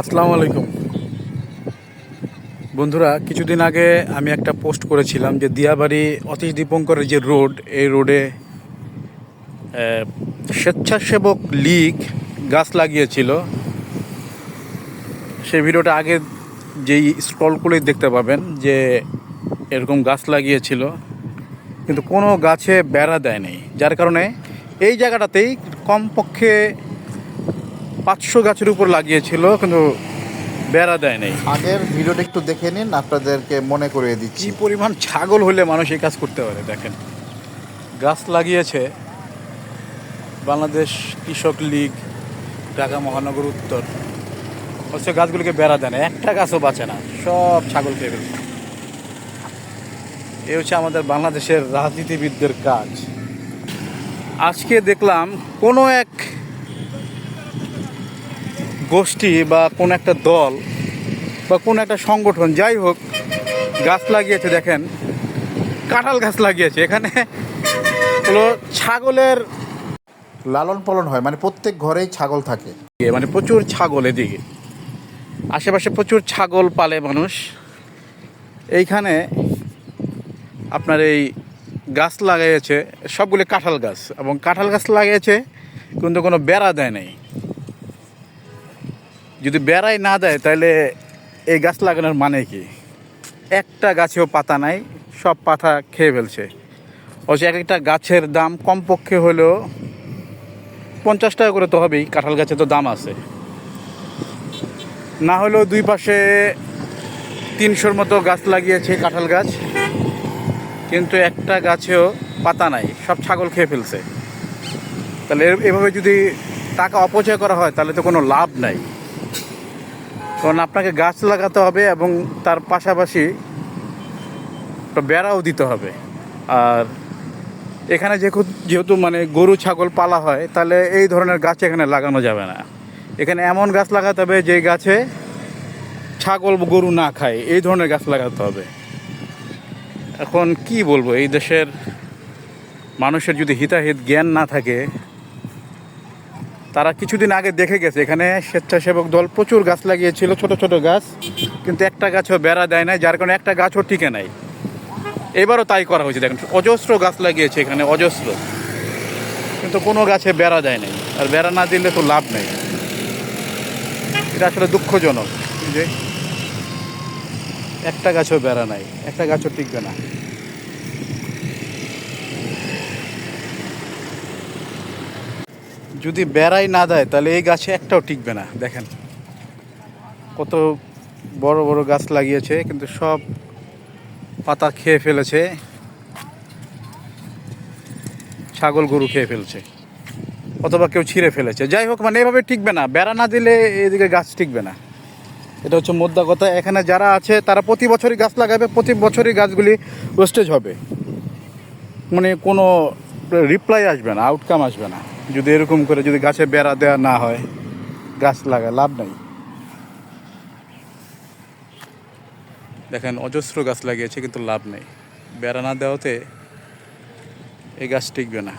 আসসালামু আলাইকুম। বন্ধুরা, কিছুদিন আগে আমি একটা পোস্ট করেছিলাম যে দিয়াবাড়ি অতীশ দীপঙ্করের যে রোড, এই রোডে স্বেচ্ছাসেবক লীগ গাছ লাগিয়েছিল। সেই ভিডিওটা আগে যেই স্ক্রল করে দেখতে পাবেন যে এরকম গাছ লাগিয়েছিল, কিন্তু কোনো গাছে বেড়া দেয়নি। যার কারণে এই জায়গাটাতেই কমপক্ষে পাঁচশো গাছের উপর লাগিয়েছিল কিন্তু বেড়া দেয় নাই আগের ভিডিওটা একটু দেখে নিন আপনাদেরকে মনে করিয়ে দিচ্ছি। কি পরিমাণ ছাগল হলে মানুষ এই কাজ করতে পারে দেখেন। গাছ লাগিয়েছে বাংলাদেশ কৃষক লীগ ঢাকা মহানগর উত্তর। অথচ গাছগুলোকে বেড়া দেয় না একটা গাছও বাঁচে না সব ছাগল খেয়ে ফেলছে। এ হচ্ছে আমাদের বাংলাদেশের রাজনীতিবিদদের কাজ। আজকে দেখলাম কোনো এক গোষ্ঠী বা কোন একটা দল বা কোন একটা সংগঠন, যাই হোক, গাছ লাগিয়েছে, দেখেন, কাঁঠাল গাছ লাগিয়েছে। এখানে হলো ছাগলের লালন পালন হয় মানে প্রত্যেক ঘরেই ছাগল থাকে। মানে প্রচুর ছাগল এদিকে। আশেপাশে প্রচুর ছাগল পালে মানুষ। এইখানে আপনার এই গাছ লাগিয়েছে, সবগুলি কাঁঠাল গাছ এবং কাঁঠাল গাছ লাগিয়েছে, কিন্তু কোনো বেড়া দেয় নাই। যদি বেড়াই না দেয়, তাহলে এই গাছ লাগানোর মানে কি? একটা গাছেও পাতা নাই, সব পাতা খেয়ে ফেলছে। অবশ্য এক একটা গাছের দাম কমপক্ষে হলেও পঞ্চাশ টাকা করে তো হবেই, কাঁঠাল গাছে তো দাম আছে। না হলেও দুই পাশে তিনশোর মতো গাছ লাগিয়েছে কাঁঠাল গাছ, কিন্তু একটা গাছেও পাতা নাই, সব ছাগল খেয়ে ফেলছে। তাহলে এভাবে যদি টাকা অপচয় করা হয়, তাহলে তো কোনো লাভ নাই। কারণ আপনাকে গাছ লাগাতে হবে এবং তার পাশাপাশি বেড়াও দিতে হবে। আর এখানে যেহেতু যেহেতু মানে গরু, ছাগল পালা হয়, তাহলে এই ধরনের গাছ এখানে লাগানো যাবে না। এখানে এমন গাছ লাগাতে হবে যে গাছে ছাগল, গরু না খায়, এই ধরনের গাছ লাগাতে হবে। এখন কি বলব, এই দেশের মানুষের যদি হিতাহিত জ্ঞান না থাকে তারা কিছুদিন আগে দেখে গেছে, এখানে স্বেচ্ছাসেবক দল প্রচুর গাছ লাগিয়েছিল, ছোট ছোট গাছ, কিন্তু একটা গাছও বেড়া দেয় নাই, যার কারণে একটা গাছও টিকে নাই। এবারও তাই করা হয়েছে, দেখেন, অজস্র গাছ লাগিয়েছে এখানে, অজস্র। কিন্তু কোনো গাছে বেড়া দেয় নাই, আর বেড়া না দিলে তো লাভ নেই। এটা আসলে দুঃখজনক যে একটা গাছও বেড়া নাই, একটা গাছও টিকবে না। যদি বেড়াই না দেয়, তাহলে এই গাছে একটাও টিকবে না। দেখেন। কত বড় বড় গাছ লাগিয়েছে, কিন্তু সব পাতা খেয়ে ফেলেছে। ছাগল, গরু খেয়ে ফেলছে। অথবা কেউ ছিঁড়ে ফেলেছে। যাই হোক মানে এভাবে টিকবে না। বেড়া না দিলে এদিকে গাছ টিকবে না। এটা হচ্ছে মোদ্দা কথা। এখানে যারা আছে, তারা প্রতি বছরই গাছ লাগাবে। প্রতি বছরই গাছগুলি ওয়েস্টেজ হবে। মানে কোনো রিপ্লাই আসবে না আউটকাম আসবে না। যদি এরকম করে যদি গাছে বেড়া দেওয়া না হয়, গাছ লাগায়, লাভ নাই। দেখেন, অজস্র গাছ লাগিয়েছে, কিন্তু লাভ নেই। বেড়া না দেওয়াতে এই গাছ টিকবে না।